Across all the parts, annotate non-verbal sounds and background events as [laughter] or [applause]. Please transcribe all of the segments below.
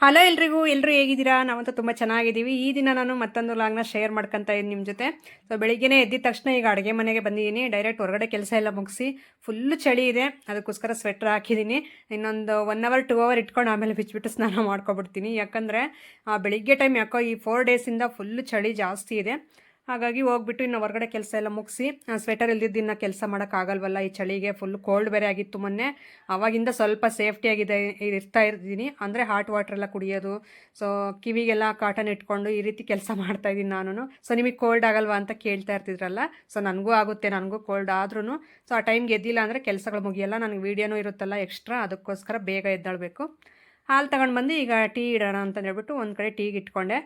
Hello ಎಲ್ರಿಗೂ ಎಲ್ಲರೂ ಹೇಗಿದ್ದೀರಾ? ನಾವಂತೂ ತುಂಬ ಚೆನ್ನಾಗಿದ್ದೀವಿ. ಈ ದಿನ ನಾನು ಮತ್ತೊಂದು ಲಾಗ್ನ ಶೇರ್ ಮಾಡ್ಕೊತಾ ಇದ್ದೀನಿ ನಿಮ್ಮ ಜೊತೆ. ಸೊ ಬೆಳಿಗ್ಗೆನೇ ಎದ್ದಿದ ತಕ್ಷಣ ಈಗ ಅಡುಗೆ ಮನೆಗೆ ಬಂದಿದ್ದೀನಿ. ಡೈರೆಕ್ಟ್ ಹೊರಗಡೆ ಕೆಲಸ ಎಲ್ಲ ಮುಗಿಸಿ ಫುಲ್ಲು ಚಳಿ ಇದೆ. ಅದಕ್ಕೋಸ್ಕರ ಸ್ವೆಟ್ರ್ ಹಾಕಿದ್ದೀನಿ. ಇನ್ನೊಂದು ಒನ್ ಅವರ್ ಟೂ ಅವರ್ ಇಟ್ಕೊಂಡು ಆಮೇಲೆ ಬಿಚ್ಚಿಬಿಟ್ಟು ಸ್ನಾನ ಮಾಡ್ಕೊಬಿಡ್ತೀನಿ. ಯಾಕಂದರೆ ಬೆಳಿಗ್ಗೆ ಟೈಮ್ ಯಾಕೋ ಈ ಫೋರ್ ಡೇಸಿಂದ ಫುಲ್ಲು ಚಳಿ ಜಾಸ್ತಿ ಇದೆ. ಹಾಗಾಗಿ ಹೋಗ್ಬಿಟ್ಟು ಇನ್ನು ಹೊರಗಡೆ ಕೆಲಸ ಎಲ್ಲ ಮುಗಿಸಿ ಸ್ವೆಟರ್ ಇಲ್ದಿದ್ದಿನ್ನ ಕೆಲಸ ಮಾಡೋಕ್ಕಾಗಲ್ವಲ್ಲ ಈ ಚಳಿಗೆ ಫುಲ್ ಕೋಲ್ಡ್ ಬೇರೆ ಆಗಿತ್ತು ಮೊನ್ನೆ. ಅವಾಗಿಂದ ಸ್ವಲ್ಪ ಸೇಫ್ಟಿಯಾಗಿದೆ ಇರ್ತಾ ಇರ್ತೀನಿ ಅಂದರೆ ಹಾಟ್ ವಾಟರ್ ಎಲ್ಲ ಕುಡಿಯೋದು ಸೊ ಕಿವಿಗೆಲ್ಲ ಕಾಟನ್ ಇಟ್ಕೊಂಡು ಈ ರೀತಿ ಕೆಲಸ ಮಾಡ್ತಾ ಇದ್ದೀನಿ ನಾನು ಸೊ ನಿಮಗೆ ಕೋಲ್ಡ್ ಆಗಲ್ವಾ ಅಂತ ಕೇಳ್ತಾ ಇರ್ತಿದ್ರಲ್ಲ ಸೊ ನನಗೂ ಆಗುತ್ತೆ, ನನಗೂ ಕೋಲ್ಡ್ ಆದ್ರೂ ಸೊ ಆ ಟೈಮ್ಗೆ ಎದ್ದಿಲ್ಲ ಅಂದರೆ ಕೆಲಸಗಳು ಮುಗಿಯಲ್ಲ, ನನಗೆ ವೀಡಿಯೋನೂ ಇರುತ್ತಲ್ಲ ಎಕ್ಸ್ಟ್ರಾ ಅದಕ್ಕೋಸ್ಕರ ಬೇಗ ಎದ್ದಾಳಬೇಕು. ಹಾಲು ತಗೊಂಡು ಬಂದು ಈಗ ಟೀ ಇಡೋಣ ಅಂತ ಹೇಳ್ಬಿಟ್ಟು ಒಂದು ಕಡೆ ಟೀಗೆ ಇಟ್ಕೊಂಡೆ.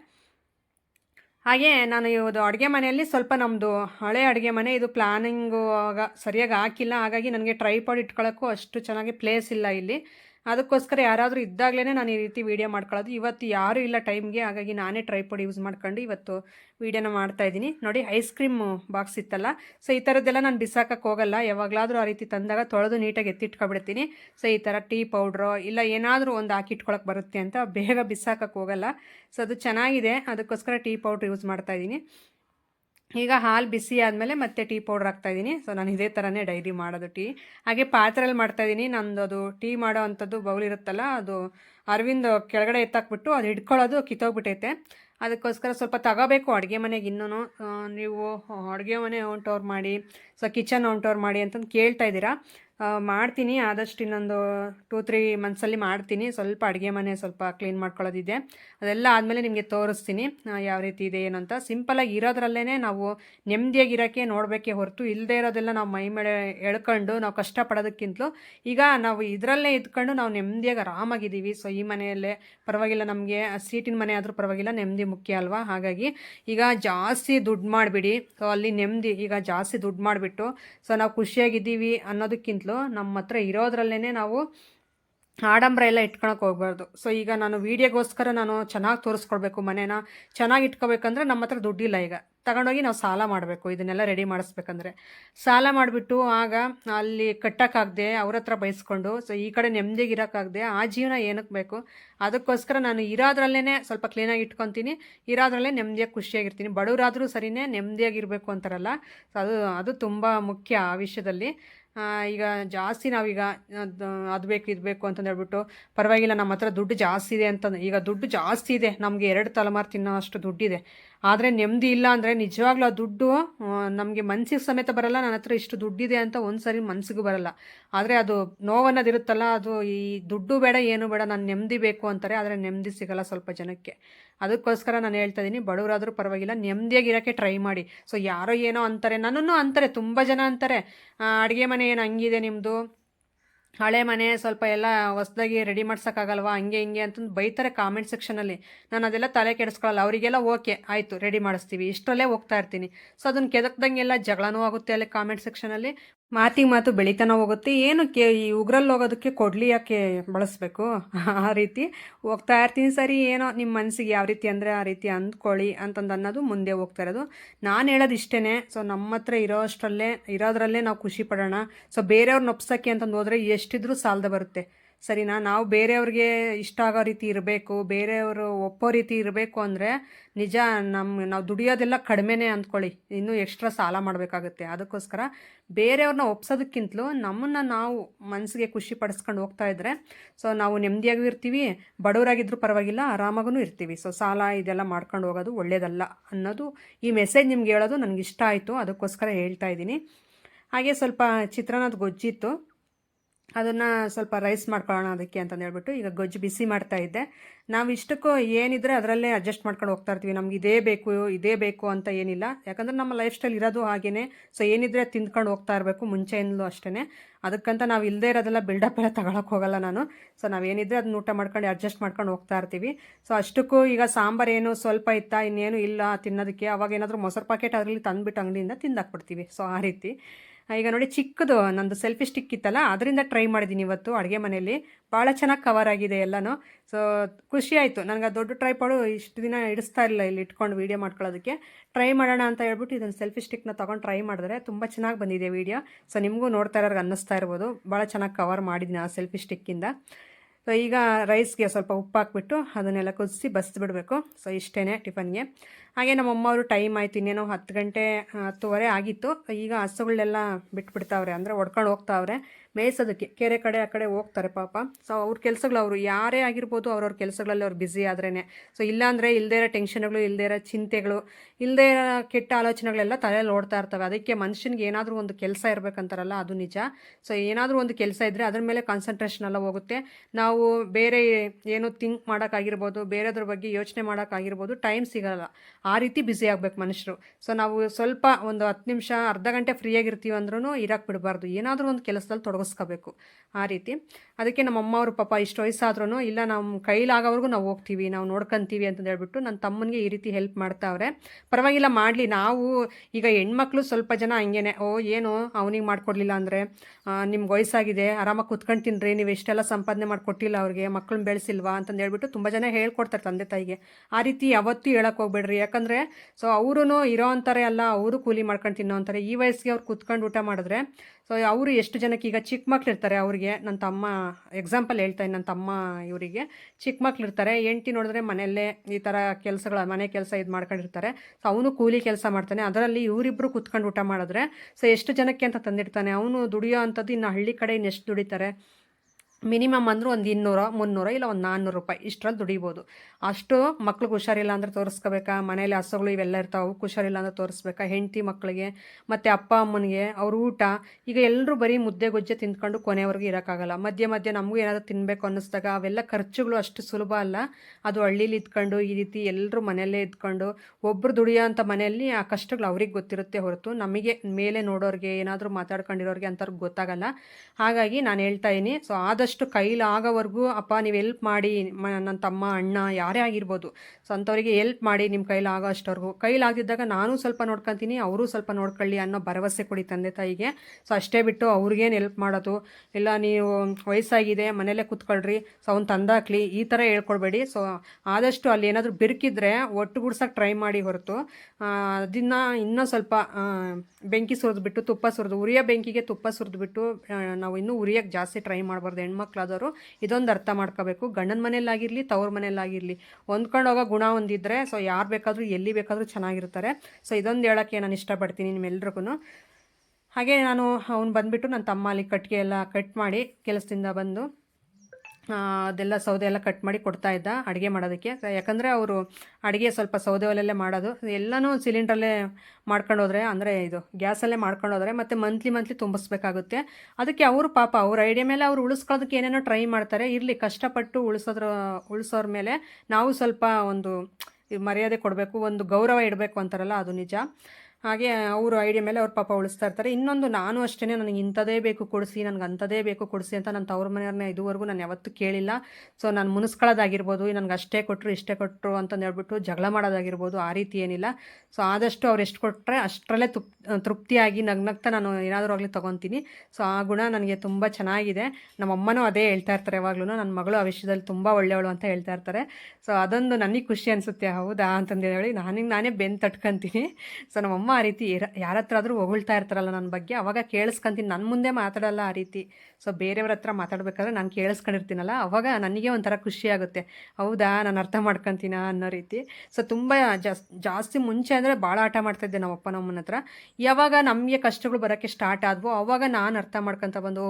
ಹಾಗೆ ನಾನು ಇವತ್ತು ಅಡುಗೆ ಮನೆಯಲ್ಲಿ ಸ್ವಲ್ಪ ನಮ್ಮದು ಹಳೆ ಅಡುಗೆ ಮನೆ, ಇದು ಪ್ಲಾನಿಂಗು ಆಗ, ಸರಿಯಾಗಿ ಹಾಕಿಲ್ಲ. ಹಾಗಾಗಿ ನನಗೆ ಟ್ರೈಪಾಡ್ ಇಟ್ಕೊಳ್ಳೋಕ್ಕೂ ಅಷ್ಟು ಚೆನ್ನಾಗಿ ಪ್ಲೇಸ್ ಇಲ್ಲ ಇಲ್ಲಿ. ಅದಕ್ಕೋಸ್ಕರ ಯಾರಾದರೂ ಇದ್ದಾಗಲೇ ನಾನು ಈ ರೀತಿ ವೀಡಿಯೋ ಮಾಡ್ಕೊಳ್ಳೋದು. ಇವತ್ತು ಯಾರೂ ಇಲ್ಲ ಟೈಮ್ಗೆ ಹಾಗಾಗಿ ನಾನೇ ಟ್ರೈಪಾಡ್ ಯೂಸ್ ಮಾಡ್ಕೊಂಡು ಇವತ್ತು ವೀಡಿಯೋನ ಮಾಡ್ತಾ ಇದ್ದೀನಿ. ನೋಡಿ ಐಸ್ ಕ್ರೀಮ್ ಬಾಕ್ಸ್ ಇತ್ತಲ್ಲ. ಸೊ ಈ ಥರದ್ದೆಲ್ಲ ನಾನು ಬಿಸಾಕಕ್ಕೆ ಹೋಗಲ್ಲ. ಯಾವಾಗಲಾದರೂ ಆ ರೀತಿ ತಂದಾಗ ತೊಳೆದು ನೀಟಾಗಿ ಎತ್ತಿಟ್ಕೊಬಿಡ್ತೀನಿ. ಸೊ ಈ ಥರ ಟೀ ಪೌಡ್ರು ಇಲ್ಲ ಏನಾದರೂ ಒಂದು ಹಾಕಿಟ್ಕೊಳಕ್ಕೆ ಬರುತ್ತೆ ಅಂತ ಬೇಗ ಬಿಸಾಕಕ್ಕೆ ಹೋಗಲ್ಲ. ಸೊ ಅದು ಚೆನ್ನಾಗಿದೆ. ಅದಕ್ಕೋಸ್ಕರ ಟೀ ಪೌಡ್ರ್ ಯೂಸ್ ಮಾಡ್ತಾ ಇದ್ದೀನಿ. ಈಗ ಹಾಲು ಬಿಸಿ ಆದಮೇಲೆ ಮತ್ತೆ ಟೀ ಪೌಡ್ರ್ ಹಾಕ್ತಾಯಿದ್ದೀನಿ ಸೊ ನಾನು ಇದೇ ಥರನೇ ಡೈರಿ ಮಾಡೋದು ಟೀ. ಹಾಗೆ ಪಾತ್ರೆಯಲ್ಲಿ ಮಾಡ್ತಾಯಿದ್ದೀನಿ ನಂದು ಅದು ಟೀ ಮಾಡೋ ಅಂಥದ್ದು ಬೌಲ್ ಇರುತ್ತಲ್ಲ, ಅದು ಅರವಿಂದ್ ಕೆಳಗಡೆ ಎತ್ತಾಕ್ಬಿಟ್ಟು ಅದು ಹಿಡ್ಕೊಳ್ಳೋದು ಕಿತ್ತೋಗ್ಬಿಟ್ಟೈತೆ ಅದಕ್ಕೋಸ್ಕರ ಸ್ವಲ್ಪ ತಗೋಬೇಕು ಅಡುಗೆ ಮನೆಗೆ ಇನ್ನೂ ನೀವು ಅಡುಗೆ ಮನೆ ಹೊಂಟೋರ್ ಮಾಡಿ ಸೊ ಕಿಚನ್ ಹೊಂಟೋರ್ ಮಾಡಿ ಅಂತಂದು ಕೇಳ್ತಾ ಇದ್ದೀರಾ. ಮಾಡ್ತೀನಿ. ಆದಷ್ಟು ಇನ್ನೊಂದು ಟೂ ತ್ರೀ ಮಂತ್ಸಲ್ಲಿ ಮಾಡ್ತೀನಿ. ಸ್ವಲ್ಪ ಅಡುಗೆ ಮನೆ ಸ್ವಲ್ಪ ಕ್ಲೀನ್ ಮಾಡ್ಕೊಳ್ಳೋದಿದೆ. ಅದೆಲ್ಲ ಆದಮೇಲೆ ನಿಮಗೆ ತೋರಿಸ್ತೀನಿ ಯಾವ ರೀತಿ ಇದೆ, ಏನು ಅಂತ. ಸಿಂಪಲಾಗಿ ಇರೋದ್ರಲ್ಲೇ ನಾವು ನೆಮ್ಮದಿಯಾಗಿರೋಕ್ಕೆ ನೋಡಬೇಕೇ ಹೊರತು ಇಲ್ಲದೇ ಇರೋದೆಲ್ಲ ನಾವು ಮೈ ಮೇಲೆ ಎಳ್ಕೊಂಡು ನಾವು ಕಷ್ಟಪಡೋದಕ್ಕಿಂತಲೂ ಈಗ ನಾವು ಇದರಲ್ಲೇ ಇದ್ಕೊಂಡು ನಾವು ನೆಮ್ಮದಿಯಾಗಿ ಆರಾಮಾಗಿದ್ದೀವಿ. ಸೊ ಈ ಮನೆಯಲ್ಲೇ ಪರವಾಗಿಲ್ಲ ನಮಗೆ ಸೀಟಿನ ಮನೆ ಆದರೂ ಪರವಾಗಿಲ್ಲ ನೆಮ್ಮದಿ ಮುಖ್ಯ ಅಲ್ವಾ? ಹಾಗಾಗಿ ಈಗ ಜಾಸ್ತಿ ದುಡ್ಡು ಮಾಡಿಬಿಡಿ. ಸೊ ಅಲ್ಲಿ ನೆಮ್ಮದಿ ಈಗ ಜಾಸ್ತಿ ದುಡ್ಡು ಮಾಡಿಬಿಟ್ಟು ಸೊ ನಾವು ಖುಷಿಯಾಗಿದ್ದೀವಿ ಅನ್ನೋದಕ್ಕಿಂತಲೂ ನಮ್ಮ ಹತ್ರ ಇರೋದ್ರಲ್ಲೇ ನಾವು ಆಡಂಬರ ಎಲ್ಲ ಇಟ್ಕೊಳಕ್ಕೆ ಹೋಗ್ಬಾರ್ದು. ಸೊ ಈಗ ನಾನು ವೀಡಿಯೋಗೋಸ್ಕರ ನಾನು ಚೆನ್ನಾಗಿ ತೋರಿಸ್ಕೊಡ್ಬೇಕು ಮನೇನ. ಚೆನ್ನಾಗಿ ಇಟ್ಕೋಬೇಕಂದ್ರೆ ನಮ್ಮ ಹತ್ರ ದುಡ್ಡಿಲ್ಲ ಈಗ. ತಗೊಂಡೋಗಿ ನಾವು ಸಾಲ ಮಾಡಬೇಕು, ಇದನ್ನೆಲ್ಲ ರೆಡಿ ಮಾಡಿಸ್ಬೇಕಂದ್ರೆ. ಸಾಲ ಮಾಡಿಬಿಟ್ಟು ಆಗ ಅಲ್ಲಿ ಕಟ್ಟೋಕ್ಕಾಗದೆ ಅವ್ರ ಹತ್ರ ಬಯಸ್ಕೊಂಡು ಸೊ ಈ ಕಡೆ ನೆಮ್ಮದಿಗೆ ಇರೋಕ್ಕಾಗದೆ ಆ ಜೀವನ ಏನಕ್ಕೆ ಬೇಕು? ಅದಕ್ಕೋಸ್ಕರ ನಾನು ಇರೋದ್ರಲ್ಲೇ ಸ್ವಲ್ಪ ಕ್ಲೀನಾಗಿ ಇಟ್ಕೊತೀನಿ. ಇರೋದ್ರಲ್ಲೇ ನೆಮ್ಮದಿಯಾಗಿ ಖುಷಿಯಾಗಿರ್ತೀನಿ. ಬಡವರಾದರೂ ಸರಿಯೇ ನೆಮ್ಮದಿಯಾಗಿರಬೇಕು ಅಂತಾರಲ್ಲ ಸೊ ಅದು ಅದು ತುಂಬ ಮುಖ್ಯ ಆ ವಿಷಯದಲ್ಲಿ. ಈಗ ಜಾಸ್ತಿ ನಾವೀಗ ಅದು ಬೇಕು, ಇದು ಬೇಕು ಅಂತಂದು ಹೇಳ್ಬಿಟ್ಟು ಪರವಾಗಿಲ್ಲ ನಮ್ಮ ಹತ್ರ ದುಡ್ಡು ಜಾಸ್ತಿ ಇದೆ ಅಂತಂದು ಈಗ ದುಡ್ಡು ಜಾಸ್ತಿ ಇದೆ, ನಮಗೆ ಎರಡು ತಲೆಮಾರು ತಿನ್ನೋ ಅಷ್ಟು ದುಡ್ಡಿದೆ. ಆದರೆ ನೆಮ್ಮದಿ ಇಲ್ಲ ಅಂದರೆ ನಿಜವಾಗ್ಲೂ ಆ ದುಡ್ಡು ನಮಗೆ ಮನಸ್ಸಿಗೆ ಸಮೇತ ಬರಲ್ಲ, ನನ್ನ ಹತ್ರ ಇಷ್ಟು ದುಡ್ಡಿದೆ ಅಂತ ಒಂದು ಸರಿ ಮನಸ್ಸಿಗೂ ಬರಲ್ಲ. ಆದರೆ ಅದು ನೋವನ್ನೋದಿರುತ್ತಲ್ಲ, ಅದು ಈ ದುಡ್ಡು ಬೇಡ, ಏನು ಬೇಡ, ನಾನು ನೆಮ್ಮದಿ ಬೇಕು ಅಂತಾರೆ, ಆದರೆ ನೆಮ್ಮದಿ ಸಿಗಲ್ಲ ಸ್ವಲ್ಪ ಜನಕ್ಕೆ. ಅದಕ್ಕೋಸ್ಕರ ನಾನು ಹೇಳ್ತಾ ಇದ್ದೀನಿ ಬಡವರಾದರೂ ಪರವಾಗಿಲ್ಲ ನೆಮ್ಮದಿಯಾಗಿರೋಕ್ಕೆ ಟ್ರೈ ಮಾಡಿ. ಸೊ ಯಾರೋ ಏನೋ ಅಂತಾರೆ, ನನ್ನನ್ನು ಅಂತಾರೆ, ತುಂಬ ಜನ ಅಂತಾರೆ. ಅಡುಗೆ ಮನೆ ಏನು ಹಂಗಿದೆ ನಿಮ್ಮದು ಹಳೆ ಮನೆ ಸ್ವಲ್ಪ ಎಲ್ಲ ಹೊಸ್ದಾಗಿ ರೆಡಿ ಮಾಡ್ಸೋಕ್ಕಾಗಲ್ವಾ? ಹಂಗೆ ಹಿಂಗೆ ಅಂತಂದು ಬೈತಾರೆ ಕಾಮೆಂಟ್ ಸೆಕ್ಷನಲ್ಲಿ ನಾನು ಅದೆಲ್ಲ ತಲೆ ಕೆಡಿಸ್ಕೊಳ್ಳಲ್ಲ ಅವರಿಗೆಲ್ಲ ಓಕೆ ಆಯಿತು ರೆಡಿ ಮಾಡಿಸ್ತೀವಿ. ಇಷ್ಟರಲ್ಲೇ ಹೋಗ್ತಾ ಇರ್ತೀನಿ. ಸೊ ಅದನ್ನು ಕೆದಕ್ದಂಗೆಲ್ಲ ಜಗಳನೂ ಆಗುತ್ತೆ ಅಲ್ಲಿ ಕಾಮೆಂಟ್ ಸೆಕ್ಷನಲ್ಲಿ ಮಾತಿಗೆ ಮಾತು ಬೆಳಿತಾನೆ ಹೋಗುತ್ತೆ. ಏನು ಕೆ, ಈ ಉಗ್ರಲ್ಲಿ ಹೋಗೋದಕ್ಕೆ ಕೊಡ್ಲಿ ಯಾಕೆ ಬಳಸಬೇಕು? ಆ ರೀತಿ ಹೋಗ್ತಾ ಇರ್ತೀನಿ. ಸರಿ, ಏನೋ ನಿಮ್ಮ ಮನಸ್ಸಿಗೆ ಯಾವ ರೀತಿ ಅಂದರೆ ಆ ರೀತಿ ಅಂದ್ಕೊಳ್ಳಿ ಅಂತಂದು ಅನ್ನೋದು ಮುಂದೆ ಹೋಗ್ತಾ ಇರೋದು. ನಾನು ಹೇಳೋದು ಇಷ್ಟೇ ಸೊ, ನಮ್ಮ ಹತ್ರ ಇರೋ ಅಷ್ಟರಲ್ಲೇ ಇರೋದ್ರಲ್ಲೇ ನಾವು ಖುಷಿ ಪಡೋಣ. ಸೊ ಬೇರೆಯವ್ರನ್ನ ಒಪ್ಸೋಕ್ಕೆ ಅಂತಂದು ಹೋದರೆ ಎಷ್ಟಿದ್ರೂ ಸಾಲದ ಬರುತ್ತೆ. ಸರಿನಾ? ನಾವು ಬೇರೆಯವ್ರಿಗೆ ಇಷ್ಟ ಆಗೋ ರೀತಿ ಇರಬೇಕು, ಬೇರೆಯವರು ಒಪ್ಪೋ ರೀತಿ ಇರಬೇಕು ಅಂದರೆ ನಿಜ ನಮ್ಮ ನಾವು ದುಡಿಯೋದೆಲ್ಲ ಕಡಿಮೆನೇ ಅಂದ್ಕೊಳ್ಳಿ. ಇನ್ನೂ ಎಕ್ಸ್ಟ್ರಾ ಸಾಲ ಮಾಡಬೇಕಾಗುತ್ತೆ. ಅದಕ್ಕೋಸ್ಕರ ಬೇರೆಯವ್ರನ್ನ ಒಪ್ಸೋದಕ್ಕಿಂತಲೂ ನಮ್ಮನ್ನು ನಾವು ಮನಸ್ಸಿಗೆ ಖುಷಿ ಪಡಿಸ್ಕೊಂಡು ಹೋಗ್ತಾ ಇದ್ದರೆ ಸೊ ನಾವು ನೆಮ್ಮದಿಯಾಗೂ ಇರ್ತೀವಿ ಬಡವರಾಗಿದ್ದರೂ ಪರವಾಗಿಲ್ಲ ಆರಾಮಾಗೂ ಇರ್ತೀವಿ. ಸೊ ಸಾಲ ಇದೆಲ್ಲ ಮಾಡ್ಕೊಂಡು ಹೋಗೋದು ಒಳ್ಳೆಯದಲ್ಲ ಅನ್ನೋದು ಈ ಮೆಸೇಜ್ ನಿಮ್ಗೆ ಹೇಳೋದು ನನಗೆ ಇಷ್ಟ ಆಯಿತು. ಅದಕ್ಕೋಸ್ಕರ ಹೇಳ್ತಾ ಇದ್ದೀನಿ. ಹಾಗೆ ಸ್ವಲ್ಪ ಚಿತ್ರಾನ್ನದ ಗೊಜ್ಜಿತ್ತು. ಅದನ್ನು ಸ್ವಲ್ಪ ರೈಸ್ ಮಾಡ್ಕೊಳ್ಳೋಣ ಅದಕ್ಕೆ ಅಂತಂದು ಹೇಳ್ಬಿಟ್ಟು ಈಗ ಗೊಜ್ಜು ಬಿಸಿ ಮಾಡ್ತಾ ಇದ್ದೆ. ನಾವು ಇಷ್ಟಕ್ಕೂ ಏನಿದ್ರೆ ಅದರಲ್ಲೇ ಅಡ್ಜಸ್ಟ್ ಮಾಡ್ಕೊಂಡು ಹೋಗ್ತಾ ಇರ್ತೀವಿ. ನಮ್ಗೆ ಇದೇ ಬೇಕು ಇದೇ ಬೇಕು ಅಂತ ಏನಿಲ್ಲ. ಯಾಕಂದರೆ ನಮ್ಮ ಲೈಫ್ ಸ್ಟೈಲ್ ಇರೋದು ಹಾಗೇ ಸೊ ಏನಿದ್ರೆ ತಿಂದ್ಕೊಂಡು ಹೋಗ್ತಾ ಇರಬೇಕು, ಮುಂಚೆಯಿಂದಲೂ ಅಷ್ಟೇ ಅದಕ್ಕಂತ ನಾವು ಇಲ್ಲದೇ ಇರೋದೆಲ್ಲ ಬಿಲ್ಡಪ್ ಎಲ್ಲ ತಗೊಳಕ್ಕೆ ಹೋಗಲ್ಲ ನಾನು. ಸೊ ನಾವೇನಿದ್ರೆ ಅದನ್ನ ಊಟ ಮಾಡ್ಕೊಂಡು ಅಡ್ಜಸ್ಟ್ ಮಾಡ್ಕೊಂಡು ಹೋಗ್ತಾ ಇರ್ತೀವಿ. ಸೊ ಅಷ್ಟಕ್ಕೂ ಈಗ ಸಾಂಬಾರು ಏನು ಸ್ವಲ್ಪ ಇತ್ತಾ, ಇನ್ನೇನು ಇಲ್ಲ ತಿನ್ನೋದಕ್ಕೆ, ಅವಾಗ ಏನಾದರೂ ಮೊಸರು ಪಾಕೆಟ್ ಅದರಲ್ಲಿ ತಂದುಬಿಟ್ಟು ಅಂಗಡಿಯಿಂದ ತಿಂದಾಕ್ಬಿಡ್ತೀವಿ ಸೊ ಆ ರೀತಿ. ಈಗ ನೋಡಿ ಚಿಕ್ಕದು, ನಂದು ಸೆಲ್ಫಿ ಸ್ಟಿಕ್ ಇತ್ತಲ್ಲ, ಅದರಿಂದ ಟ್ರೈ ಮಾಡಿದ್ದೀನಿ ಇವತ್ತು ಅಡುಗೆ ಮನೆಯಲ್ಲಿ. ಭಾಳ ಚೆನ್ನಾಗಿ ಕವರ್ ಆಗಿದೆ ಎಲ್ಲನೂ. ಸೊ ಖುಷಿ ಆಯಿತು. ನನಗೆ ಆ ದೊಡ್ಡ ಟ್ರೈ ಪಾಡು ಇಷ್ಟು ದಿನ ಇಡಿಸ್ತಾ ಇಲ್ಲ ಇಲ್ಲಿ ಇಟ್ಕೊಂಡು ವೀಡಿಯೋ ಮಾಡ್ಕೊಳ್ಳೋದಕ್ಕೆ. ಟ್ರೈ ಮಾಡೋಣ ಅಂತ ಹೇಳ್ಬಿಟ್ಟು ಇದನ್ನು ಸೆಲ್ಫಿ ಸ್ಟಿಕ್ನ ತೊಗೊಂಡು ಟ್ರೈ ಮಾಡಿದ್ರೆ ತುಂಬ ಚೆನ್ನಾಗಿ ಬಂದಿದೆ ವೀಡಿಯೋ ಸೊ ನಿಮಗೂ ನೋಡ್ತಾ ಇರೋರ್ಗೆ ಅನ್ನಿಸ್ತಾ ಇರ್ಬೋದು. ಭಾಳ ಚೆನ್ನಾಗಿ ಕವರ್ ಮಾಡಿದ್ದೀನಿ ಆ ಸೆಲ್ಫಿ ಸ್ಟಿಕ್ಕಿಂದ ಸೊ ಈಗ ರೈಸ್ಗೆ ಸ್ವಲ್ಪ ಉಪ್ಪು ಹಾಕ್ಬಿಟ್ಟು ಅದನ್ನೆಲ್ಲ ಕುದಿಸಿ, ಬಸ್ಬಿಡಬೇಕು. ಸೊ ಇಷ್ಟೇ ಟಿಫನ್ಗೆ. ಹಾಗೆ ನಮ್ಮ ಅಮ್ಮವರು ಟೈಮ್ ಆಯ್ತು, ಇನ್ನೇನೋ ಹತ್ತು ಗಂಟೆ ಹತ್ತುವರೆ ಆಗಿತ್ತು. ಈಗ ಹಸುಗಳನ್ನೆಲ್ಲ ಬಿಟ್ಬಿಡ್ತಾವ್ರೆ, ಅಂದರೆ ಹೊಡ್ಕೊಂಡು ಹೋಗ್ತಾವ್ರೆ. ಮೇಯಿಸೋದಕ್ಕೆ ಕೆರೆ ಕಡೆ, ಆ ಕಡೆ ಹೋಗ್ತಾರೆ ಪಾಪ. ಸೊ ಅವ್ರ ಕೆಲಸಗಳು ಅವರು ಯಾರೇ ಆಗಿರ್ಬೋದು ಅವ್ರವ್ರ ಕೆಲಸಗಳಲ್ಲಿ ಅವ್ರು ಬ್ಯುಸಿ ಆದ್ರೇ ಸೊ ಇಲ್ಲಾಂದರೆ ಇಲ್ಲದೇ ಇರೋ ಟೆನ್ಷನ್ಗಳು ಇಲ್ಲದೇ ಇರೋ ಚಿಂತೆಗಳು ಇಲ್ಲದೇ ಇರೋ ಕೆಟ್ಟ ಆಲೋಚನೆಗಳೆಲ್ಲ ತಲೆಯಲ್ಲಿ ಓಡ್ತಾ ಇರ್ತವೆ. ಅದಕ್ಕೆ ಮನುಷ್ಯನಿಗೆ ಏನಾದರೂ ಒಂದು ಕೆಲಸ ಇರಬೇಕಂತಾರಲ್ಲ, ಅದು ನಿಜ. ಸೊ ಏನಾದರೂ ಒಂದು ಕೆಲಸ ಇದ್ದರೆ ಅದ್ರ ಮೇಲೆ ಕಾನ್ಸಂಟ್ರೇಷನ್ ಎಲ್ಲ ಹೋಗುತ್ತೆ. ನಾವು ಬೇರೆ ಏನು ಥಿಂಕ್ ಮಾಡೋಕ್ಕಾಗಿರ್ಬೋದು, ಬೇರೆದ್ರ ಬಗ್ಗೆ ಯೋಚನೆ ಮಾಡೋಕ್ಕಾಗಿರ್ಬೋದು ಟೈಮ್ ಸಿಗಲ್ಲ. ಆ ರೀತಿ ಬ್ಯುಸಿ ಆಗ್ಬೇಕು ಮನುಷ್ಯರು. ಸೊ ನಾವು ಸ್ವಲ್ಪ ಒಂದು ಹತ್ತು ನಿಮಿಷ, ಅರ್ಧ ಗಂಟೆ ಫ್ರೀಯಾಗಿರ್ತೀವಿ ಅಂದ್ರೂ ಇರಕ್ಕೆ ಬಿಡಬಾರ್ದು. ಏನಾದರೂ ಒಂದು ಕೆಲಸದಲ್ಲಿ ತೊಡಗಿಸ್ಕೋಬೇಕು ಆ ರೀತಿ. ಅದಕ್ಕೆ ನಮ್ಮ ಅಮ್ಮ ಅವರು ಪಾಪ ಇಷ್ಟು ವಯಸ್ಸಾದ್ರೂ ಇಲ್ಲ, ನಮ್ಮ ಕೈಲಾಗೋವರೆಗೂ ನಾವು ಹೋಗ್ತೀವಿ, ನಾವು ನೋಡ್ಕೊಂತೀವಿ ಅಂತಂದು ಹೇಳ್ಬಿಟ್ಟು ನನ್ನ ತಮ್ಮನಿಗೆ ಈ ರೀತಿ ಹೆಲ್ಪ್ ಮಾಡ್ತಾವ್ರೆ. ಪರವಾಗಿಲ್ಲ, ಮಾಡಲಿ. ನಾವು ಈಗ ಹೆಣ್ಮಕ್ಳು ಸ್ವಲ್ಪ ಜನ ಹಂಗೇನೆ. ಓ, ಏನು ಅವನಿಗೆ ಮಾಡಿಕೊಡ್ಲಿಲ್ಲ ಅಂದರೆ ನಿಮ್ಗೆ ವಯಸ್ಸಾಗಿದೆ, ಆರಾಮಾಗಿ ಕುತ್ಕೊಂಡು ತಿನ್ನಿರಿ ನೀವು ಎಷ್ಟೆಲ್ಲ ಸಂಪಾದನೆ ಮಾಡಿಕೊಟ್ಟಿಲ್ಲ ಅವ್ರಿಗೆ ಮಕ್ಕಳನ್ನ ಬೆಳೆಸಿಲ್ವಾ ಅಂತಂದು ಹೇಳ್ಬಿಟ್ಟು ತುಂಬ ಜನ ಹೇಳ್ಕೊಡ್ತಾರೆ ತಂದೆ ತಾಯಿಗೆ. ಆ ರೀತಿ ಯಾವತ್ತೂ ಹೇಳಕ್ಕೆ ಹೋಗ್ಬೇಡ್ರಿ. ಯಾಕಂದರೆ ಸೊ ಅವರು ಇರೋ ಅಂತಾರೆ ಅಲ್ಲ, ಅವರು ಕೂಲಿ ಮಾಡ್ಕೊಂಡು ತಿನ್ನೋ ಅಂತಾರೆ. ಈ ವಯಸ್ಸಿಗೆ ಅವ್ರು ಕುತ್ಕೊಂಡು ಊಟ ಮಾಡಿದ್ರೆ ಸೊ ಅವರು ಎಷ್ಟು ಜನಕ್ಕೆ ಈಗ ಚಿಕ್ಕ ಮಕ್ಳು ಇರ್ತಾರೆ ಅವರಿಗೆ ನನ್ನ ತಮ್ಮ ಎಕ್ಸಾಂಪಲ್ ಹೇಳ್ತಾಯಿನಿ ನನ್ನ ತಮ್ಮ ಇವರಿಗೆ, ಚಿಕ್ಕ ಮಕ್ಳು ಇರ್ತಾರೆ ಎಂಟಿ ನೋಡಿದ್ರೆ ಮನೆಯಲ್ಲೇ ಈ ಥರ ಕೆಲಸಗಳ, ಮನೆ ಕೆಲಸ ಇದು ಮಾಡ್ಕೊಂಡಿರ್ತಾರೆ. ಸೊ ಅವನು ಕೂಲಿ ಕೆಲಸ ಮಾಡ್ತಾನೆ. ಅದರಲ್ಲಿ ಇವರಿಬ್ಬರು ಕುತ್ಕೊಂಡು ಊಟ ಮಾಡಿದ್ರೆ ಸೊ ಎಷ್ಟು ಜನಕ್ಕೆ ಅಂತ ತಂದಿರ್ತಾನೆ ಅವನು ದುಡಿಯೋ ಅಂಥದ್ದು ಇನ್ನು ಹಳ್ಳಿ ಕಡೆ ಇನ್ನೆಷ್ಟು ದುಡಿತಾರೆ? ಮಿನಿಮಮ್ ಅಂದರೂ ಒಂದು ಇನ್ನೂರ, ಮುನ್ನೂರ ಇಲ್ಲ ಒಂದು ನಾನ್ನೂರು ರೂಪಾಯಿ. ಇಷ್ಟರಲ್ಲಿ ದುಡಿಬೋದು. ಅಷ್ಟು ಮಕ್ಳಿಗೆ ಹುಷಾರಿಲ್ಲ ಅಂದರೆ ತೋರಿಸ್ಕೋಬೇಕಾ? ಮನೇಲಿ ಹಸುಗಳು ಇವೆಲ್ಲ ಇರ್ತಾವೆ ಹುಷಾರಿಲ್ಲ ಅಂದರೆ ತೋರಿಸ್ಬೇಕಾ? ಹೆಂಡತಿ ಮಕ್ಕಳಿಗೆ ಮತ್ತು ಅಪ್ಪ ಅಮ್ಮನಿಗೆ, ಅವ್ರ ಊಟ. ಈಗ ಎಲ್ಲರೂ ಬರೀ ಮುದ್ದೆ ಗೊಜ್ಜೆ ತಿಂದ್ಕೊಂಡು ಕೊನೆವರೆಗೂ ಇರೋಕ್ಕಾಗಲ್ಲ. ಮಧ್ಯೆ ಮಧ್ಯೆ ನಮಗೂ ಏನಾದರೂ ತಿನ್ನಬೇಕು ಅನ್ನಿಸ್ದಾಗ ಅವೆಲ್ಲ ಖರ್ಚುಗಳು ಅಷ್ಟು ಸುಲಭ ಅಲ್ಲ. ಅದು ಹಳ್ಳೀಲಿ ಇದ್ಕೊಂಡು, ಈ ರೀತಿ ಎಲ್ಲರೂ ಮನೆಯಲ್ಲೇ ಇದ್ಕೊಂಡು ಒಬ್ಬರು ದುಡಿಯೋ ಅಂಥ ಮನೆಯಲ್ಲಿ ಆ ಕಷ್ಟಗಳು ಅವ್ರಿಗೆ ಗೊತ್ತಿರುತ್ತೆ ಹೊರತು. ನಮಗೆ ಮೇಲೆ ನೋಡೋರಿಗೆ, ಏನಾದರೂ ಮಾತಾಡ್ಕೊಂಡಿರೋರಿಗೆ ಅಂಥವ್ರಿಗೆ ಗೊತ್ತಾಗಲ್ಲ. ಹಾಗಾಗಿ ನಾನು ಹೇಳ್ತಾ ಇದ್ದೀನಿ ಸೊ ಆದಷ್ಟು ಆದಷ್ಟು ಕೈಲಾಗೋವರೆಗೂ, ಅಪ್ಪ, ನೀವು ಎಲ್ಪ್ ಮಾಡಿ ನನ್ನ ತಮ್ಮ, ಅಣ್ಣ ಯಾರೇ ಆಗಿರ್ಬೋದು ಸೊ ಅಂಥವ್ರಿಗೆ ಎಲ್ಪ್ ಮಾಡಿ ನಿಮ್ಮ ಕೈಲಾಗೋ ಅಷ್ಟವರೆಗೂ ಕೈಲಾಗಿದ್ದಾಗ ನಾನು ಸ್ವಲ್ಪ ನೋಡ್ಕೊತೀನಿ, ಅವರು ಸ್ವಲ್ಪ ನೋಡ್ಕೊಳ್ಳಿ ಅನ್ನೋ ಭರವಸೆ ಕೊಡಿ ತಂದೆ ತಾಯಿಗೆ. ಸೊ ಅಷ್ಟೇ ಬಿಟ್ಟು ಅವ್ರಿಗೇನು ಎಲ್ಪ್ ಮಾಡೋದು? ಇಲ್ಲ, ನೀವು ವಯಸ್ಸಾಗಿದೆ ಮನೇಲೇ ಕೂತ್ಕೊಳ್ರಿ ಸೊ ಅವ್ನು ತಂದಾಕ್ಲಿ, ಈ ಥರ ಹೇಳ್ಕೊಡ್ಬೇಡಿ. ಸೊ ಆದಷ್ಟು ಅಲ್ಲಿ ಏನಾದರೂ ಬಿರುಕಿದ್ರೆ ಒಟ್ಟುಗೂಡ್ಸೋಕೆ ಟ್ರೈ ಮಾಡಿ ಹೊರತು ಅದನ್ನು ಇನ್ನೂ ಸ್ವಲ್ಪ ಬೆಂಕಿ ಸುರಿದ್ಬಿಟ್ಟು ತುಪ್ಪ ಸುರಿದು, ಉರಿಯ ಬೆಂಕಿಗೆ ತುಪ್ಪ ಸುರಿದ್ಬಿಟ್ಟು ನಾವು ಇನ್ನೂ ಉರಿಯೋಕ್ಕೆ ಜಾಸ್ತಿ ಟ್ರೈ ಮಾಡಬಾರ್ದು. ಹೆಣ್ಮಕ್ಳಾದವರು ಇದೊಂದು ಅರ್ಥ ಮಾಡ್ಕೋಬೇಕು. ಗಂಡನ ಮನೆಯಲ್ಲಾಗಿರಲಿ, ತವ್ರ ಹೊಂದ್ಕೊಂಡು ಹೋಗೋ ಗುಣ ಹೊಂದಿದ್ರೆ ಸೊ ಯಾರು ಬೇಕಾದರೂ, ಎಲ್ಲಿ ಬೇಕಾದರೂ ಚೆನ್ನಾಗಿರ್ತಾರೆ. ಸೊ ಇದೊಂದು ಹೇಳೋಕ್ಕೆ ನಾನು ಇಷ್ಟಪಡ್ತೀನಿ ನಿಮ್ಮೆಲ್ರಿಗೂ ಹಾಗೆ ನಾನು ಅವ್ನು ಬಂದುಬಿಟ್ಟು ನನ್ನ ತಮ್ಮ ಅಲ್ಲಿ ಕಟ್ಟಿಗೆ ಎಲ್ಲ ಕಟ್ ಮಾಡಿ ಕೆಲಸದಿಂದ ಬಂದು ಅದೆಲ್ಲ ಸೌದೆ ಎಲ್ಲ ಕಟ್ ಮಾಡಿ ಕೊಡ್ತಾ ಇದ್ದ ಅಡುಗೆ ಮಾಡೋದಕ್ಕೆ. ಯಾಕಂದರೆ ಅವರು ಅಡುಗೆ ಸ್ವಲ್ಪ ಸೌದೆ ಒಲೆಯಲ್ಲೇ ಮಾಡೋದು. ಎಲ್ಲನೂ ಸಿಲಿಂಡ್ರಲ್ಲೇ ಮಾಡ್ಕೊಂಡು ಹೋದರೆ, ಅಂದರೆ ಇದು ಗ್ಯಾಸಲ್ಲೇ ಮಾಡ್ಕೊಂಡು ಹೋದರೆ ಮತ್ತು ಮಂತ್ಲಿ ಮಂತ್ಲಿ ತುಂಬಿಸ್ಬೇಕಾಗುತ್ತೆ. ಅದಕ್ಕೆ ಅವರು ಪಾಪ, ಅವ್ರ ಐಡಿಯಾ ಮೇಲೆ ಅವ್ರು ಉಳಿಸ್ಕೊಳ್ಳೋದಕ್ಕೆ ಏನೇನೋ ಟ್ರೈ ಮಾಡ್ತಾರೆ. ಇರಲಿ, ಕಷ್ಟಪಟ್ಟು ಉಳಿಸೋದ್ರ, ಉಳಿಸೋರ ಮೇಲೆ ನಾವು ಸ್ವಲ್ಪ ಒಂದು ಮರ್ಯಾದೆ ಕೊಡಬೇಕು, ಒಂದು ಗೌರವ ಇಡಬೇಕು ಅಂತಾರಲ್ಲ, ಅದು ನಿಜ. ಹಾಗೆ ಅವರು ಐಡಿಯಾ ಮೇಲೆ ಅವ್ರ ಪಾಪ ಉಳಿಸ್ತಾ ಇರ್ತಾರೆ. ಇನ್ನೊಂದು ನಾನು ಅಷ್ಟೇ ನನಗೆ ಇಂಥದೇ ಬೇಕು ಕೊಡಿಸಿ, ನನಗೆ ಅಂಥದೇ ಬೇಕು ಕೊಡಿಸಿ ಅಂತ ನನ್ನ ತವ್ರ ಮನೆಯವ್ರನ್ನ ಇದುವರೆಗೂ ನಾನು ಯಾವತ್ತೂ ಕೇಳಿಲ್ಲ. ಸೊ ನಾನು ಮುನಿಸ್ಕೊಳ್ಳೋದಾಗಿರ್ಬೋದು ನನಗೆ ಅಷ್ಟೇ ಕೊಟ್ಟರು ಇಷ್ಟೇ ಕೊಟ್ಟರು ಅಂತಂದು ಹೇಳ್ಬಿಟ್ಟು ಜಗಳ ಮಾಡೋದಾಗಿರ್ಬೋದು, ಆ ರೀತಿ ಏನಿಲ್ಲ. ಸೊ ಆದಷ್ಟು ಅವ್ರು ಎಷ್ಟು ಕೊಟ್ಟರೆ ಅಷ್ಟರಲ್ಲೇ ತೃಪ್ ತೃಪ್ತಿಯಾಗಿ ನಗ್ನಗ್ತಾ ನಾನು ಏನಾದರೂ ಆಗಲಿ ತೊಗೊತೀನಿ. ಸೊ ಆ ಗುಣ ನನಗೆ ತುಂಬ ಚೆನ್ನಾಗಿದೆ. ನಮ್ಮ ಅಮ್ಮನೂ ಅದೇ ಹೇಳ್ತಾ ಇರ್ತಾರೆ ಯಾವಾಗಲೂ ನನ್ನ ಮಗಳು ಆ ವಿಷಯದಲ್ಲಿ ತುಂಬ ಒಳ್ಳೆಯವಳು ಅಂತ ಹೇಳ್ತಾ ಇರ್ತಾರೆ. ಸೊ ಅದೊಂದು ನನಗೆ ಖುಷಿ ಅನಿಸುತ್ತೆ. ಹೌದಾ ಅಂತಂದು ಹೇಳಿ ನಾನಿಗೆ ನಾನೇ ಬೆನ್ನು ತಟ್ಕೊತೀನಿ. ಸೊ ನಮ್ಮಮ್ಮ ಆ ರೀತಿ ಯಾರ ಹತ್ರ ಆದರೂ ಹೊಗಳ್ತಾ ಇರ್ತಾರಲ್ಲ ನನ್ನ ಬಗ್ಗೆ, ಅವಾಗ ಕೇಳಿಸ್ಕೊಂತೀನಿ. ನನ್ನ ಮುಂದೆ ಮಾತಾಡಲ್ಲ ಆ ರೀತಿ. ಸೊ ಬೇರೆಯವ್ರ ಹತ್ರ ಮಾತಾಡಬೇಕಾದ್ರೆ ನಾನು ಕೇಳಿಸ್ಕೊಂಡಿರ್ತೀನಲ್ಲ, ಅವಾಗ ನನಗೆ ಒಂಥರ ಖುಷಿ ಆಗುತ್ತೆ. ಹೌದಾ, ನಾನು ಅರ್ಥ ಮಾಡ್ಕೊತೀನ ಅನ್ನೋ ರೀತಿ. ಸೊ ತುಂಬ ಜಾಸ್ತಿ ಮುಂಚೆ ಅಂದರೆ ಭಾಳ ಆಟ ಮಾಡ್ತಾಯಿದ್ದೆ ನಮ್ಮ ಅಪ್ಪ ನಮ್ಮನ ಹತ್ರ. ಯಾವಾಗ ನಮಗೆ ಕಷ್ಟಗಳು ಬರೋಕ್ಕೆ ಸ್ಟಾರ್ಟ್ ಆದವೋ, ಅವಾಗ ನಾನು ಅರ್ಥ ಮಾಡ್ಕೊತ ಬಂದು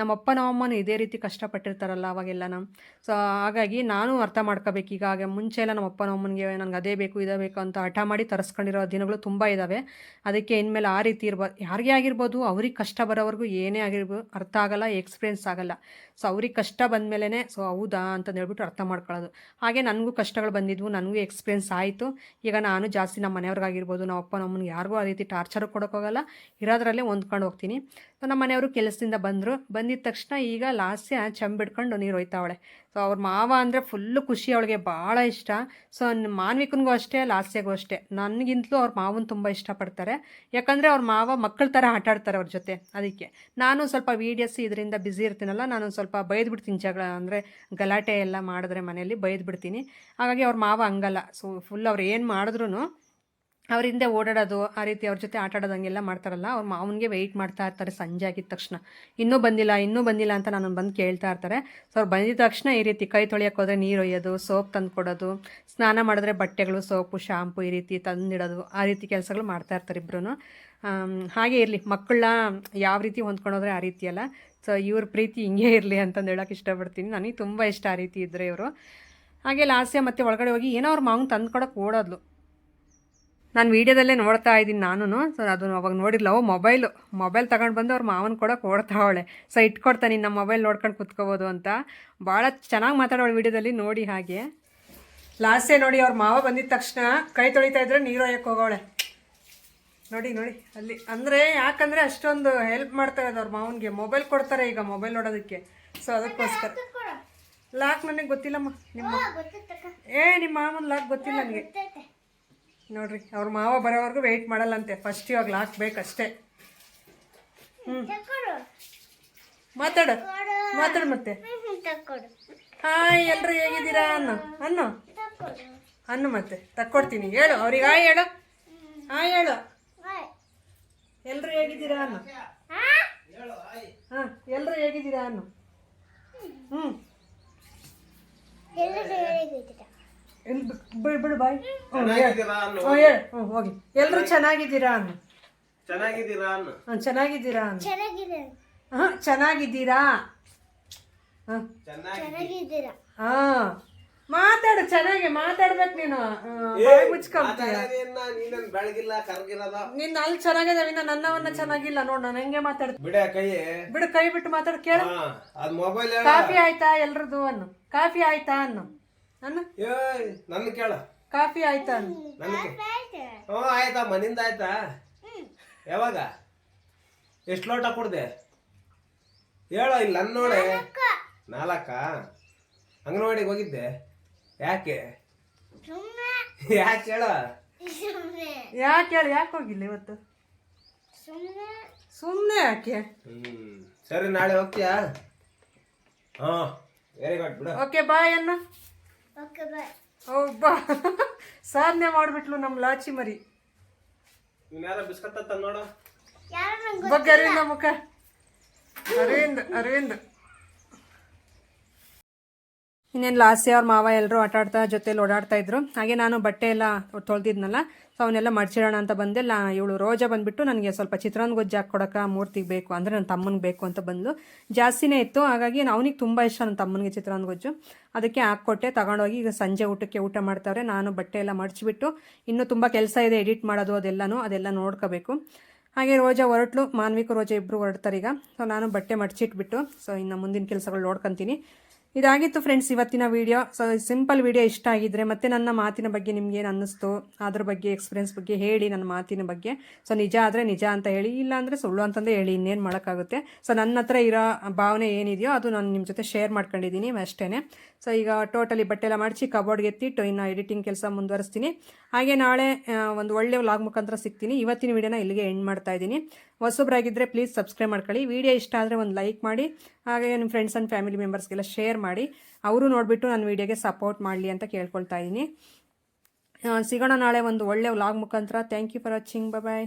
ನಮ್ಮಪ್ಪ ನಮ್ಮಮ್ಮನೂ ಇದೇ ರೀತಿ ಕಷ್ಟಪಟ್ಟಿರ್ತಾರಲ್ಲ ಅವಾಗೆಲ್ಲ ನಮ್ಮ ಸೊ ಹಾಗಾಗಿ ನಾನು ಅರ್ಥ ಮಾಡ್ಕೋಬೇಕು. ಈಗ ಮುಂಚೆ ಎಲ್ಲ ನಮ್ಮ ಅಪ್ಪ ನಮ್ಮನಿಗೆ ನನಗೆ ಅದೇ ಬೇಕು, ಇದೇ ಬೇಕು ಅಂತ ಹಠ ಮಾಡಿ ತರಿಸ್ಕೊಂಡಿರೋ ದಿನಗಳು ತುಂಬ ಇದ್ದಾವೆ ಅದಕ್ಕೆ ಇನ್ಮೇಲೆ ಆ ರೀತಿ ಇರ್ಬೋದು ಯಾರಿಗೇ ಆಗಿರ್ಬೋದು, ಅವ್ರಿಗೆ ಕಷ್ಟ ಬರೋವರೆಗೂ ಏನೇ ಆಗಿರ್ಬೋದು ಅರ್ಥ ಆಗಲ್ಲ, ಎಕ್ಸ್ಪೀರಿಯೆನ್ಸ್ ಆಗಲ್ಲ. ಸೊ ಅವ್ರಿಗೆ ಕಷ್ಟ ಬಂದಮೇಲೇ ಸೊ ಹೌದಾ ಅಂತ ಹೇಳ್ಬಿಟ್ಟು ಅರ್ಥ ಮಾಡ್ಕೊಳ್ಳೋದು. ಹಾಗೆ ನನಗೂ ಕಷ್ಟಗಳು ಬಂದಿದ್ವು, ನನಗೂ ಎಕ್ಸ್ಪೀರಿಯೆನ್ಸ್ ಆಯಿತು. ಈಗ ನಾನು ಜಾಸ್ತಿ ನಮ್ಮ ಮನೆಯವ್ರಿಗಾಗಿರ್ಬೋದು ನಮ್ಮ ಅಪ್ಪ ನಮ್ಮನ್ನು ಯಾರಿಗೂ ಆ ರೀತಿ ಟಾರ್ಚರ್ ಕೊಡೋಕ್ಕಾಗಲ್ಲ ಇರೋದ್ರಲ್ಲೇ ಹೊಂದ್ಕೊಂಡು ಹೋಗ್ತೀನಿ. ಸೊ ನಮ್ಮ ಮನೆಯವರು ಕೆಲಸದಿಂದ ಬಂದರು. ಬಂದಿದ ತಕ್ಷಣ ಈಗ ಲಾಸ್ಯ ಚಂಬಿಡ್ಕೊಂಡು ನೀರು ಹೋಯ್ತಾವಳೆ. ಸೊ ಅವ್ರ ಮಾವ ಅಂದರೆ ಫುಲ್ಲು ಖುಷಿ, ಅವಳಿಗೆ ಭಾಳ ಇಷ್ಟ. ಸೊ ಮಾನ್ವಿಕನಿಗೂ ಅಷ್ಟೇ ಲಾಸ್ಯಗೂ ಅಷ್ಟೇ. ನನಗಿಂತಲೂ ಅವ್ರ ಮಾವನ ತುಂಬ ಇಷ್ಟಪಡ್ತಾರೆ. ಯಾಕಂದರೆ ಅವ್ರ ಮಾವ ಮಕ್ಕಳ ಥರ ಆಟಾಡ್ತಾರೆ ಅವ್ರ ಜೊತೆ. ಅದಕ್ಕೆ. ನಾನು ಸ್ವಲ್ಪ ವೀಡಿಯೋಸ್ ಇದರಿಂದ ಬ್ಯುಸಿ ಇರ್ತೀನಲ್ಲ ನಾನು ಸ್ವಲ್ಪ ಬೈದು ಬಿಡ್ತೀನಿ ಜಗಳ ಅಂದರೆ ಗಲಾಟೆ ಎಲ್ಲ ಮಾಡಿದ್ರೆ ಮನೆಯಲ್ಲಿ ಬೈದು ಬಿಡ್ತೀನಿ ಹಾಗಾಗಿ ಅವ್ರ ಮಾವ ಹಂಗಲ್ಲ. ಸೊ ಫುಲ್ ಅವ್ರು ಏನು ಮಾಡಿದ್ರು ಅವ್ರ ಹಿಂದೆ ಓಡಾಡೋದು, ಆ ರೀತಿ ಅವ್ರ ಜೊತೆ ಆಟ ಆಡೋದಂಗೆಲ್ಲ ಮಾಡ್ತಾರಲ್ಲ, ಅವ್ರ ಮಾವನಿಗೆ ವೆಯ್ಟ್ ಮಾಡ್ತಾ ಇರ್ತಾರೆ ಸಂಜೆ ಆಗಿದ ತಕ್ಷಣ. ಇನ್ನೂ ಬಂದಿಲ್ಲ ಇನ್ನೂ ಬಂದಿಲ್ಲ ಅಂತ ನಾನು ಬಂದು ಕೇಳ್ತಾ ಇರ್ತಾರೆ. ಸೊ ಅವ್ರು ಬಂದಿದ ತಕ್ಷಣ ಈ ರೀತಿ ಕೈ ತೊಳೆಯೋಕೆ ಹೋದರೆ ನೀರು ಒಯ್ಯೋದು, ಸೋಪ್ ತಂದು ಕೊಡೋದು, ಸ್ನಾನ ಮಾಡಿದ್ರೆ ಬಟ್ಟೆಗಳು, ಸೋಪು ಶಾಂಪು ಈ ರೀತಿ ತಂದಿಡೋದು, ಆ ರೀತಿ ಕೆಲಸಗಳು ಮಾಡ್ತಾ ಇರ್ತಾರೆ ಇಬ್ಬರೂ ಹಾಗೆ ಇರಲಿ. ಮಕ್ಕಳನ್ನ ಯಾವ ರೀತಿ ಹೊಂದ್ಕೊಂಡೋದ್ರೆ ಆ ರೀತಿ ಅಲ್ಲ. ಸೊ ಇವ್ರ ಪ್ರೀತಿ ಹಿಂಗೆ ಇರಲಿ ಅಂತಂದು ಹೇಳೋಕೆ ಇಷ್ಟಪಡ್ತೀನಿ. ನನಗೆ ತುಂಬ ಇಷ್ಟ ಆ ರೀತಿ ಇದ್ದರೆ ಇವರು. ಹಾಗೆ ಲಾಸ್ಯ ಮತ್ತೆ ಒಳಗಡೆ ಹೋಗಿ ಏನೋ ಅವ್ರ ಮಾವನ ತಂದು ಕೊಡೋಕೆ ಓಡೋದ್ಲು. ನಾನು ವೀಡಿಯೋದಲ್ಲೇ ನೋಡ್ತಾ ಇದ್ದೀನಿ ನಾನು ಸೊ ಅದು ಅವಾಗ ನೋಡಿಲ್ಲ ಅವು ಮೊಬೈಲು. ಮೊಬೈಲ್ ತಗೊಂಡು ಬಂದು ಅವ್ರ ಮಾವನ ಕೊಡೋಕೆ ಓಡ್ತಾವಳೆ ಸೊ ಇಟ್ಕೊಡ್ತಾನೆ ನಮ್ಮ ಮೊಬೈಲ್ ನೋಡ್ಕೊಂಡು ಕುತ್ಕೋಬೋದು ಅಂತ. ಭಾಳ ಚೆನ್ನಾಗಿ ಮಾತಾಡೋಳು ವೀಡಿಯೋದಲ್ಲಿ ನೋಡಿ ಹಾಗೆ. ಲಾಸ್ಟೇ ನೋಡಿ ಅವ್ರ ಮಾವ ಬಂದಿದ ತಕ್ಷಣ ಕೈ ತೊಳಿತಾ ಇದ್ರೆ ನೀರು ಹೋಗೋಳೆ. ನೋಡಿ ನೋಡಿ ಅಲ್ಲಿ. ಅಂದರೆ ಯಾಕಂದರೆ ಅಷ್ಟೊಂದು ಹೆಲ್ಪ್ ಮಾಡ್ತಾರೆ ಇರೋದು ಅವ್ರ ಮಾವನಿಗೆ. ಮೊಬೈಲ್ ಕೊಡ್ತಾರೆ ಈಗ ಮೊಬೈಲ್ ನೋಡೋದಕ್ಕೆ. ಸೊ ಅದಕ್ಕೋಸ್ಕರ. ಲಾಕ್ ನನಗೆ ಗೊತ್ತಿಲ್ಲಮ್ಮ. ನಿಮ್ಮ ಏ ನಿಮ್ಮ ಮಾವನ ಲಾಕ್ ಗೊತ್ತಿಲ್ಲ ನನಗೆ. ನೋಡ್ರಿ ಅವ್ರ ಮಾವ ಬರೋವರೆಗೂ ವೆಯ್ಟ್ ಮಾಡಲ್ಲಂತೆ. ಫಸ್ಟ್ ಇವಾಗ ಲಾಕ್ ಬೇಕಷ್ಟೇ. ಹ್ಞೂ ಮಾತಾಡು. ಮಾತಾಡು ಮತ್ತೆ. ಹಾಯ್ ಎಲ್ಲರೂ ಹೇಗಿದ್ದೀರಾ ಅನ್ನು? ಅನ್ನು? ಅನ್ನು ಮತ್ತೆ. ತಕ್ಕೊಡ್ತೀನಿ ಹೇಳು ಅವ್ರಿಗೆ ಹಾಯ್ ಹೇಳು. ಹಾಯ್ ಹೇಳು. ಎಲ್ಲರೂ ಹೇಗಿದ್ದೀರಾ ಅನ್ನು? ಹಾಂ ಎಲ್ಲರೂ ಹೇಗಿದ್ದೀರಾ ಅನ್ನು? ಹ್ಞೂ ಎಲ್ಲಿ ಬಿಡು ಬಿಡು ಬಾಯ್. ಚೆನ್ನಾಗಿದ್ದೀರಾ ಅನ್ನು? ಹ್ಞೂ ಹೇಳು. ಹ್ಞೂ ಹೋಗಿ. ಎಲ್ಲರೂ ಚೆನ್ನಾಗಿದ್ದೀರಾ ಅನ್ನು? ಚೆನ್ನಾಗಿದ್ದೀರಾ ಅನ್ನು? ಹಾಂ ಚೆನ್ನಾಗಿದ್ದೀರಾ ಅನ್ನು? ಹಾಂ ಚೆನ್ನಾಗಿದ್ದೀರಾ? ಹಾಂ. ಚೆನ್ನಾಗಿದ್ದೀರಾ? ಹಾಂ. ಮಾತಾಡು ಚೆನ್ನಾಗಿ ಮಾತಾಡ್ಬೇಕು ನೀನು. ಬಾಯಿ ಮುಚ್ಕೊಂತೀಯ ಮಾತಾಡೋದೇನ ನೀನನ್ ಬೆಳಗಿಲ್ಲ ಕರ್ಗಿರೋದ? ನಿನ್ನ ಅಲ್ಲಿ ಚೆನ್ನಾಗಿದಾವೆ ಇನ್ನ ನನ್ನವನ್ನ ಚೆನ್ನಾಗಿಲ್ಲ. ನೋಡ್ ನಾನು ಹೆಂಗೆ ಮಾತಾಡ್ತೀನಿ ಬಿಡ ಕೈ ಬಿಡು ಕೈ ಬಿಟ್ಟು ಮಾತಾಡ್ ಕೇಳು. ಅದ್ ಮೊಬೈಲ್ ಕಾಫಿ ಆಯ್ತಾ ಎಲ್ರದ್ದು ಅನ್ನು? ಕಾಫಿ ಆಯ್ತಾ ಅನ್ನು? ಅನ್ನು? ಏಯ್ ನನ್ನ ಕೇಳ. ಕಾಫಿ ಆಯ್ತಾ ಅನ್ನು? ಹ್ಞೂ ಆಯ್ತಾ ಮನಿಂದ ಆಯ್ತಾ? ಯಾವಾಗ? ಎಷ್ಟು ಲೋಟ ಕುಡ್ದೆ? ಹೇಳೋ ಇಲ್ಲ ನನ್ನ ನೋಡೆ. ನಾಲ್ಕ ಅಂಗನವಾಡಿಗೆ ಹೋಗಿದ್ದೆ. ಯಾಕೆ? ಯಾಕೆ ಹೇಳ ಯಾಕೆ ಹೇಳಿ ಯಾಕೆ ಹೋಗಿಲ್ಲ ಇವತ್ತು? ಸುಮ್ಮನೆ ಯಾಕೆ? ಹ್ಮ್. ಸರಿ ನಾಳೆ ಹೋಗ್ತೀಯಾ? ಹಾ ವೆರಿ ಗುಡ್ ಬಿಡು. ಓಕೆ ಬಾಯ್ ಅನ್ನ ಬಾ. [laughs] ಸಾಧನೆ ಮಾಡ್ಬಿಟ್ಲು ನಮ್ಮ ಲಾಚಿ ಮರಿ. ಇನ್ಯಾರ ಯಾರ ಬಿಸ್ಕತ್ ಅಂತ ನೋಡು. ಬಗ್ಗೆ ಅರವಿಂದ ಮುಖ. ಅರವಿಂದ್ ಅರವಿಂದ್. ಇನ್ನೇನು ಲಾಸ್ಯ ಅವ್ರ ಮಾವ ಎಲ್ಲರೂ ಆಟ ಆಡ್ತಾ ಜೊತೆಲಿ ಓಡಾಡ್ತಾ ಇದ್ರು. ಹಾಗೆ ನಾನು ಬಟ್ಟೆ ಎಲ್ಲ ತೊಳೆದಿದ್ನಲ್ಲ, ಸೊ ಅವನ್ನೆಲ್ಲ ಮಡ್ಚಿಡೋಣ ಅಂತ ಬಂದೆ. ಲಾ, ಇವಳು ರೋಜಾ ಬಂದುಬಿಟ್ಟು ನನಗೆ ಸ್ವಲ್ಪ ಚಿತ್ರಾನ್ನ ಗೊಜ್ಜು ಹಾಕ್ಕೊಡಕ್ಕೆ ಮೂರ್ತಿಗೆ ಬೇಕು ಅಂದರೆ ನನ್ನ ತಮ್ಮನಿಗೆ ಬೇಕು ಅಂತ ಬಂದು ಜಾಸ್ತಿನೇ ಇತ್ತು, ಹಾಗಾಗಿ ಅವನಿಗೆ ತುಂಬ ಇಷ್ಟ ನನ್ನ ತಮ್ಮನಿಗೆ ಚಿತ್ರಾನ್ನ ಗೊಜ್ಜು. ಅದಕ್ಕೆ ಹಾಕ್ಕೊಟ್ಟೆ, ತಗೊಂಡೋಗಿ ಈಗ ಸಂಜೆ ಊಟಕ್ಕೆ ಊಟ ಮಾಡ್ತಾವ್ರೆ. ನಾನು ಬಟ್ಟೆ ಎಲ್ಲ ಮಡಚಿಬಿಟ್ಟು ಇನ್ನೂ ತುಂಬ ಕೆಲಸ ಇದೆ, ಎಡಿಟ್ ಮಾಡೋದು ಅದೆಲ್ಲನೂ, ಅದೆಲ್ಲ ನೋಡ್ಕೋಬೇಕು. ಹಾಗೆ ರೋಜಾ ಹೊರಟ್ಲು, ಮಾನ್ವಿಕ ರೋಜಾ ಇಬ್ಬರು ಹೊರಡ್ತಾರೆ ಈಗ ಸೊ ನಾನು ಬಟ್ಟೆ ಮಡಚಿಟ್ಬಿಟ್ಟು, ಸೊ ಇನ್ನು ಮುಂದಿನ ಕೆಲಸಗಳು ನೋಡ್ಕೊತೀನಿ. ಇದಾಗಿತ್ತು ಫ್ರೆಂಡ್ಸ್ ಇವತ್ತಿನ ವಿಡಿಯೋ ಸೊ ಸಿಂಪಲ್ ವಿಡಿಯೋ ಇಷ್ಟ ಆಗಿದ್ರೆ ಮತ್ತೆ ನನ್ನ ಮಾತಿನ ಬಗ್ಗೆ ನಿಮ್ಗೆ ಏನು ಅನ್ನಿಸ್ತು, ಅದ್ರ ಬಗ್ಗೆ ಎಕ್ಸ್ಪೀರಿಯನ್ಸ್ ಬಗ್ಗೆ ಹೇಳಿ ನನ್ನ ಮಾತಿನ ಬಗ್ಗೆ. ಸೊ ನಿಜ ಆದರೆ ನಿಜ ಅಂತ ಹೇಳಿ, ಇಲ್ಲ ಅಂದರೆ ಸುಳ್ಳು ಅಂತಂದೇ ಹೇಳಿ, ಇನ್ನೇನು ಮಾಡೋಕ್ಕಾಗುತ್ತೆ. ಸೊ ನನ್ನ ಹತ್ರ ಇರೋ ಭಾವನೆ ಏನಿದೆಯೋ ಅದು ನಾನು ನಿಮ್ಮ ಜೊತೆ ಶೇರ್ ಮಾಡ್ಕೊಂಡಿದ್ದೀನಿ ಅಷ್ಟೇ ಸೊ ಈಗ ಟೋಟಲಿ ಬಟ್ಟೆ ಎಲ್ಲ ಮಾಡಿಸಿ ಕಬೋರ್ಡ್ಗೆ ಎತ್ತಿಟ್ಟು ಇನ್ನು ಎಡಿಟಿಂಗ್ ಕೆಲಸ ಮುಂದುವರಿಸ್ತೀನಿ. ಹಾಗೆ ನಾಳೆ ಒಂದು ಒಳ್ಳೆ ವ್ಲಾಗ್ ಮುಖಾಂತರ ಸಿಗ್ತೀನಿ. ಇವತ್ತಿನ ವಿಡಿಯೋನ ಇಲ್ಲಿಗೆ ಎಂಡ್ ಮಾಡ್ತಾ ಇದ್ದೀನಿ. ಹೊಸೊಬ್ಬರಾಗಿದ್ದರೆ ಪ್ಲೀಸ್ ಸಬ್ಸ್ಕ್ರೈಬ್ ಮಾಡ್ಕೊಳ್ಳಿ. ವಿಡಿಯೋ ಇಷ್ಟ ಆದರೆ ಒಂದು ಲೈಕ್ ಮಾಡಿ. ಹಾಗೆ ನಿಮ್ಮ ಫ್ರೆಂಡ್ಸ್ ಆ್ಯಂಡ್ ಫ್ಯಾಮಿಲಿ ಮೆಂಬರ್ಸ್ಗೆಲ್ಲ ಶೇರ್ ಮಾಡಿ ಅವರು ನೋಡಿಬಿಟ್ಟು ನನ್ನ ವಿಡಿಯೋಗೆ ಸಪೋರ್ಟ್ ಮಾಡಲಿ ಅಂತ ಕೇಳ್ಕೊಳ್ತಾ ಇದ್ದೀನಿ. ಸಿಗೋಣ ನಾಳೆ ಒಂದು ಒಳ್ಳೆ ವ್ಲಾಗ್ ಮುಖಾಂತರ. Thank you for watching bye